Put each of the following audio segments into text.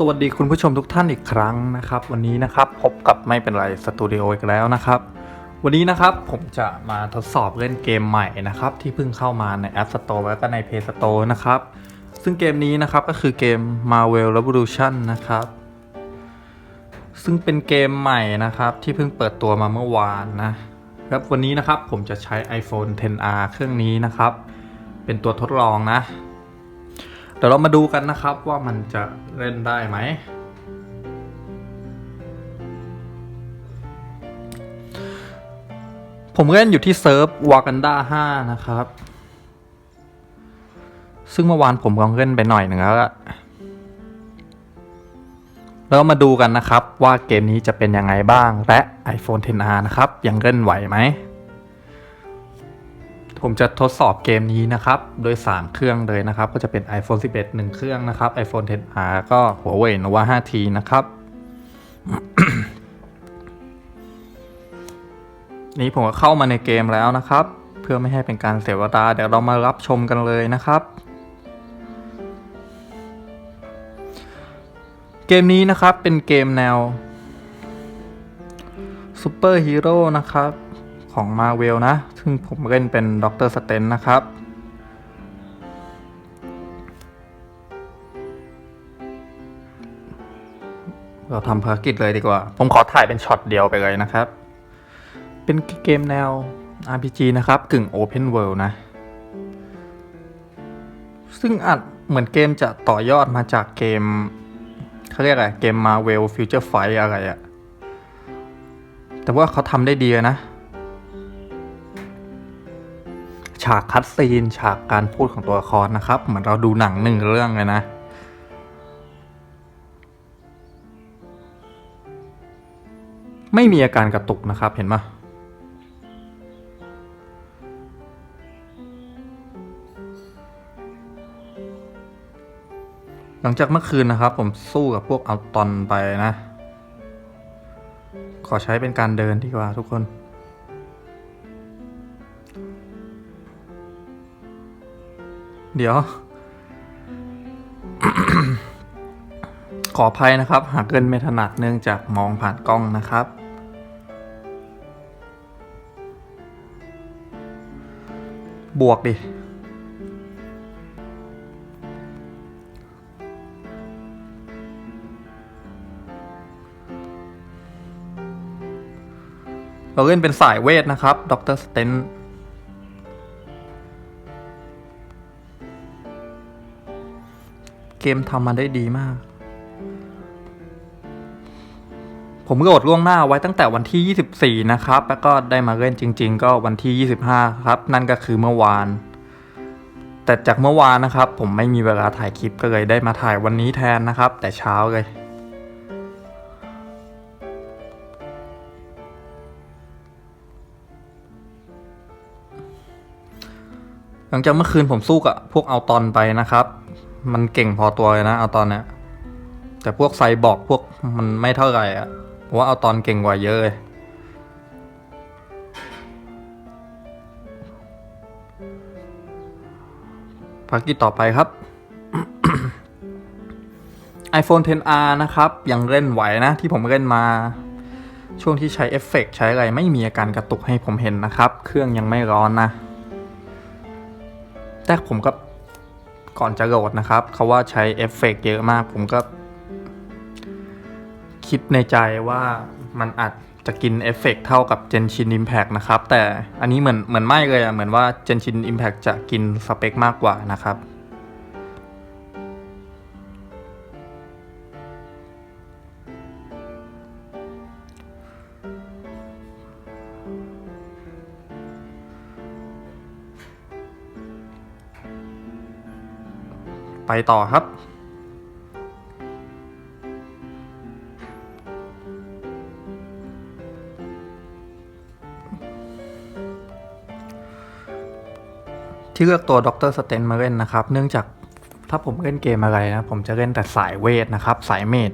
สวัสดีคุณผู้ชมทุกท่านอีกครั้งนะครับ วันนี้นะครับพบกับไม่เป็นไรสตูดิโออีกแล้วนะครับ วันนี้นะครับผมจะมาทดสอบเล่นเกมใหม่นะครับ ที่เพิ่งเข้ามาใน App Store แล้วก็ใน Play Store นะครับ ซึ่งเกมนี้นะครับก็คือเกม Marvel Revolution นะครับ ซึ่งเป็นเกมใหม่นะครับที่เพิ่งเปิดตัวมาเมื่อวานนะครับวันนี้นะครับผมจะใช้ iPhone 10R เครื่องนี้นะครับ เป็นตัวทดลองนะ เดี๋ยวเรามาดูกันนะครับว่ามันจะเล่นได้ไหม ผมเล่นอยู่ที่เซิร์ฟวากันดา5นะครับ ซึ่งเมื่อวานผมลองเล่นไปหน่อยหนึ่งแล้วอะแล้วมาดูกันนะครับว่าเกมนี้จะเป็นยังไงบ้างและ iPhone 10R นะครับ ยังเล่นไหวไหม ผมจะทดสอบเกมนี้นะครับ โดย 3 เครื่องเลยนะครับ ก็จะเป็น iPhone 11 1 เครื่องนะครับ iPhone 10R ก็ Huawei Nova 5T นะครับ นี้ผมก็เข้ามาในเกมแล้วนะครับ เพื่อไม่ให้เป็นการเสียเวลาเดี๋ยวเรามารับชมกันเลยนะครับ เกมนี้นะครับเป็นเกมแนวซูเปอร์ฮีโร่นะครับ ของ Marvel นะ ซึ่งผมเล่นเป็นด็อกเตอร์สเตนนะครับ เราทำภารกิจเลยดีกว่า ผมขอถ่ายเป็นช็อตเดียวไปเลยนะครับ เป็นเกมแนว RPG นะครับ กึ่ง Open World นะ ซึ่งอาจเหมือนเกมจะต่อยอดมาจากเกมเขาเรียกอะไรเกม Marvel Future Fight อะไรอะแต่ว่าเขาทำได้ดีนะากคัดซีน ฉากการพูดของตัวละครนะครับ เหมือนเราดูหนังหนึ่งเรื่องเลยนะ ไม่มีอาการกระตุกนะครับเห็นไหมหลังจากเมื่อคืนนะครับ ผมสู้กับพวกเอาตอนไปนะ ขอใช้เป็นการเดินดีกว่าทุกคน เดี๋ยว ขออภัยนะครับ หากเกินไม่ถนัดเนื่องจากมองผ่านกล้องนะครับ บวกดิเราเล่นเป็นสายเวทนะครับด็อกเตอร์สเตน มทำมาได้ดีมาก ผมก็อดล่วงหน้าไว้ตั้งแต่วันที่ 24 นะครับ แล้วก็ได้มาเล่นจริง ๆ ก็วันที่ 25 ครับ นั่นก็คือเมื่อวาน แต่จากเมื่อวานนะครับ ผมไม่มีเวลาถ่ายคลิปก็เลยได้มาถ่ายวันนี้แทนนะครับ แต่เช้าเลยหลังจากเมื่อคืนผมสู้กับพวกเอาตอนไปนะครับ มันเก่งพอตัวเลยนะ เอาตอนเนี้ยแต่พวกไซบอร์กพวกมันไม่เท่าไหร่อะเพราะว่าเอาตอนเก่งกว่าเยอะเลยภารกิจต่อไปครับ iPhone 10R นะครับ ยังเล่นไหวนะ ที่ผมเล่นมา ช่วงที่ใช้เอฟเฟกต์ใช้อะไรไม่มีอาการกระตุกให้ผมเห็นนะครับ เครื่องยังไม่ร้อนนะ แต่ผมก็ ก่อนจะโหลดนะครับเขาว่าใช้เอฟเฟกต์เยอะมาก ผมก็ คิดในใจว่ามันอาจจะกินเอฟเฟกต์เท่ากับ Genshin Impact นะครับ แต่อันนี้เหมือนเหมือนไม่เลยอะเหมือนว่า Genshin Impact จะกินสเปคมากกว่านะครับ ไปต่อครับ ที่เลือกตัวด็อกเตอร์สเตนมาเล่นนะครับ เนื่องจากถ้าผมเล่นเกมอะไรนะ ผมจะเล่นแต่สายเวทนะครับ สายเมด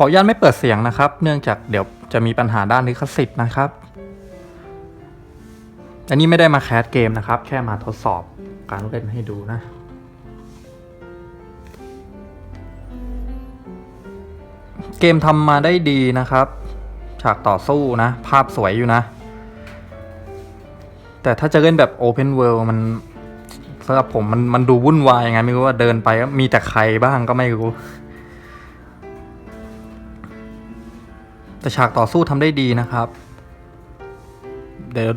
ขออนุญาตไม่เปิดเสียงนะครับ เนื่องจากเดี๋ยวจะมีปัญหาด้านลิขสิทธิ์นะครับ อันนี้ไม่ได้มาแคสเกมนะครับ แค่มาทดสอบการเล่นให้ดูนะเกมทำมาได้ดีนะครับ ฉากต่อสู้นะ ภาพสวยอยู่นะ แต่ถ้าจะเล่นแบบ Open World มันสำหรับผมมันมันดูวุ่นวายยังไงไม่รู้ว่าเดินไปก็มีแต่ใครบ้างก็ไม่รู้ แต่ฉากต่อสู้ทำได้ดีนะครับ เดี๋ยว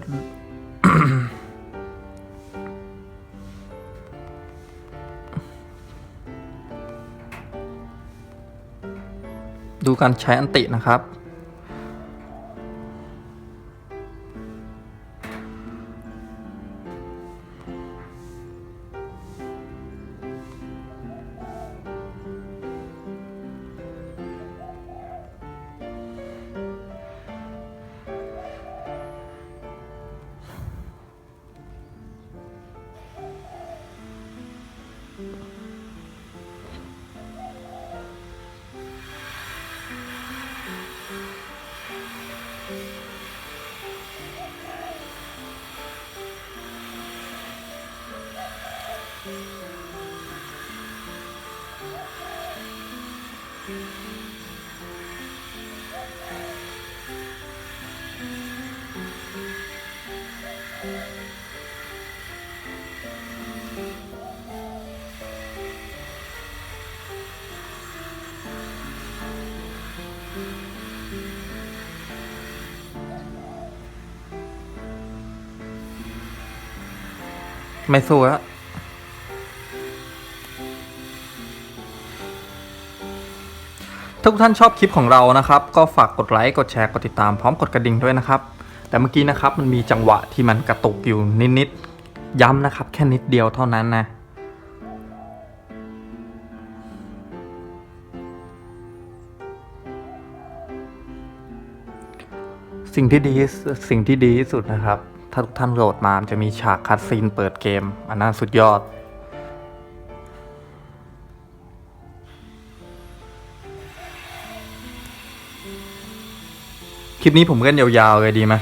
ดูการใช้อันตินะครับ ไม่สู้แล้วถ้าทุกท่านชอบคลิปของเรานะครับ ก็ฝากกดไลค์ กดแชร์ กดติดตามพร้อมกดกระดิ่งด้วยนะครับ แต่เมื่อกี้นะครับมันมีจังหวะที่มันกระตุกอยู่นิดๆย้ำนะครับ แค่นิดเดียวเท่านั้นนะสิ่งที่ดีสิ่งที่ดีที่สุดนะครับ ถ้าทุกท่านโหลดมามจะมีฉากคัดซีนเปิดเกม อันนั้นสุดยอด คลิปนี้ผมเล่นยาวๆเลยดีไหม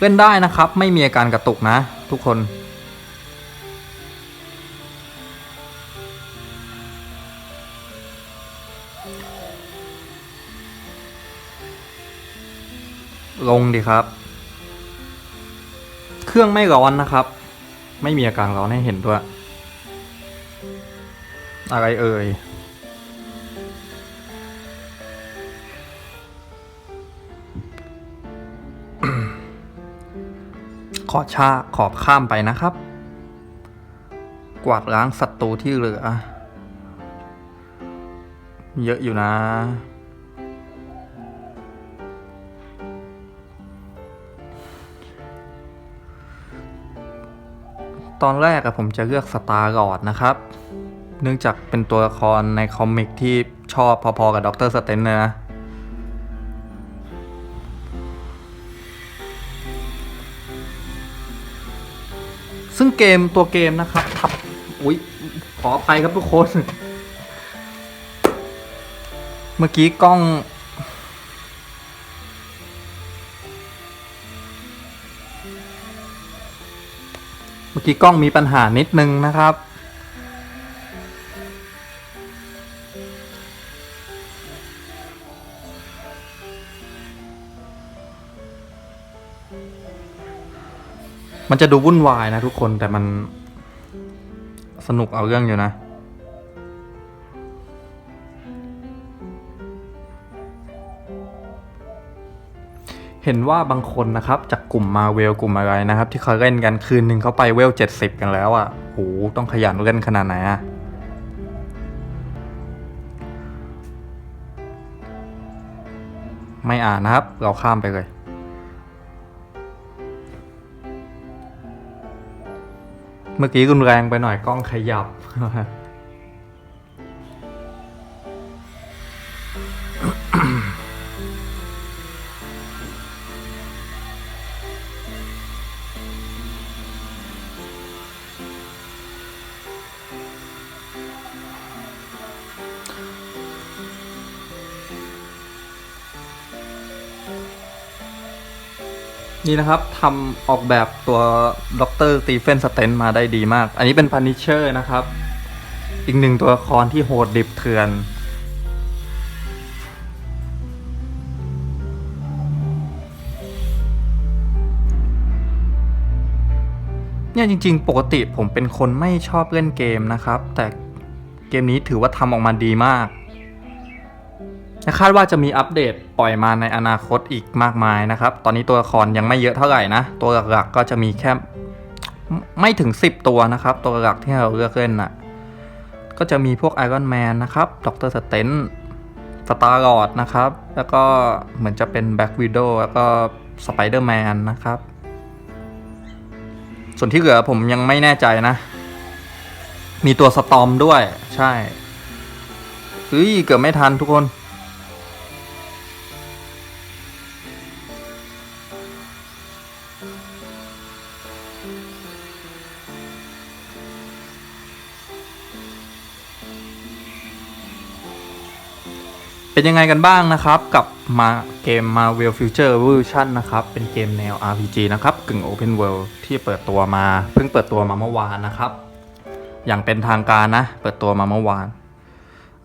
เล่นได้นะครับ ไม่มีอาการกระตุกนะ ทุกคนลงดีครับ เครื่องไม่ร้อนนะครับ ไม่มีอาการร้อนให้เห็นด้วย อะไรเอ่ยขอชาขอบข้ามไปนะครับ กวาดล้างศัตรูที่เหลือ เยอะอยู่นะ ตอนแรกอะผมจะเลือกสตาร์ลอดนะครับ เนื่องจากเป็นตัวละครในคอมิกที่ชอบพอๆกับด็อกเตอร์สเตนเลยนะซึ่งเกมตัวเกมนะครับทับอุ๊ยขออภัยครับทุกคน เมื่อกี้กล้อง กี้กล้องมีปัญหานิดนึงนะครับ มันจะดูวุ่นวายนะทุกคนแต่มันสนุกเอาเรื่องอยู่นะ เห็นว่าบางคนนะครับจากกลุ่มมาเวลกลุ่มอะไรนะครับ ที่เขาเล่นกันคืนหนึ่งเขาไปเวลเจ็ดสิบกันแล้วอะ่ะโหต้องขยันเล่นขนาดไหนอะ่ะไม่อ่านนะครับ เราข้ามไปเลย เมื่อกี้รุนแรงไปหน่อยกล้องขยับ นี่นะครับทำออกแบบตัวด็อกเตอร์สตีเฟนสเตนมาได้ดีมาก อันนี้เป็นพันิเชอร์นะครับ อีกหนึ่งตัวละครที่โหดดิบเถื่อน เนี่ยจริงๆ ปกติผมเป็นคนไม่ชอบเล่นเกมนะครับ แต่เกมนี้ถือว่าทำออกมาดีมาก คาดว่าจะมีอัปเดตปล่อยมาในอนาคตอีกมากมายนะครับ ตอนนี้ตัวละครยังไม่เยอะเท่าไหร่นะ ตัวหลักๆก็จะมีแค่ไม่ถึง 10 ตัวนะครับ ตัวหลักที่เราเลือกเล่นน่ะ ก็จะมีพวกไอรอนแมนนะครับด็อกเตอร์สเตนสตาร์ลอดนะครับ แล้วก็เหมือนจะเป็นแบ็กวิดโดแล้วก็สไปเดอร์แมนนะครับ ส่วนที่เหลือผมยังไม่แน่ใจนะ มีตัวสตอมด้วย ใช่เฮ้ยเกือบไม่ทันทุกคน เป็นยังไงกันบ้างนะครับ กับมาเกม Marvel Future Evolution นะครับ เป็นเกมแนว RPG นะครับกึ่ง Open World ที่เปิดตัวมา เพิ่งเปิดตัวมาเมื่อวานนะครับ อย่างเป็นทางการนะ เปิดตัวมาเมื่อวาน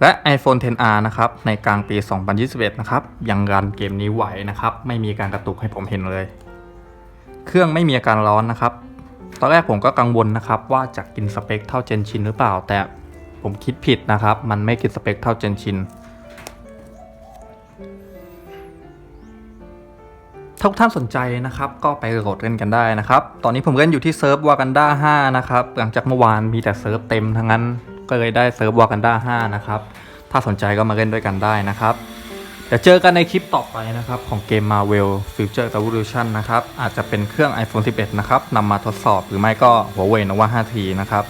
และ iPhone 10R นะครับ ในกลางปี 2021 นะครับ ยังรันเกมนี้ไหวนะครับ ไม่มีการกระตุกให้ผมเห็นเลย เครื่องไม่มีอาการร้อนนะครับ ตอนแรกผมก็กังวลนะครับว่าจะกินสเปคเท่าเจนชินหรือเปล่า แต่ผมคิดผิดนะครับ มันไม่กินสเปคเท่าเจนชิน ถ้าทุกท่านสนใจนะครับก็ไปโหลดเล่นกันได้นะครับ ตอนนี้ผมเล่นอยู่ที่เซิร์ฟวากันด้า5นะครับ หลังจากเมื่อวานมีแต่เซิร์ฟเต็มทั้งนั้น ก็เลยได้เซิร์ฟวากันด้า5นะครับ ถ้าสนใจก็มาเล่นด้วยกันได้นะครับ เดี๋ยวเจอกันในคลิปต่อไปนะครับของเกม Marvel Future Revolution นะครับ อาจจะเป็นเครื่อง iPhone 11 นะครับนำมาทดสอบหรือไม่ก็ Huawei Nova 5T นะครับ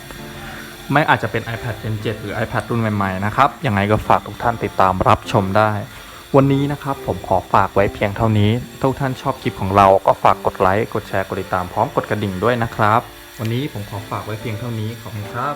ไม่อาจจะเป็น iPad Gen 7 หรือ iPad รุ่นใหม่ๆนะครับ ยังไงก็ฝากทุกท่านติดตามรับชมได้ วันนี้นะครับผมขอฝากไว้เพียงเท่านี้ถ้าทุกท่านชอบคลิปของเราก็ฝากกดไลค์ กดแชร์ กดติดตามพร้อมกดกระดิ่งด้วยนะครับ วันนี้ผมขอฝากไว้เพียงเท่านี้ ขอบคุณครับ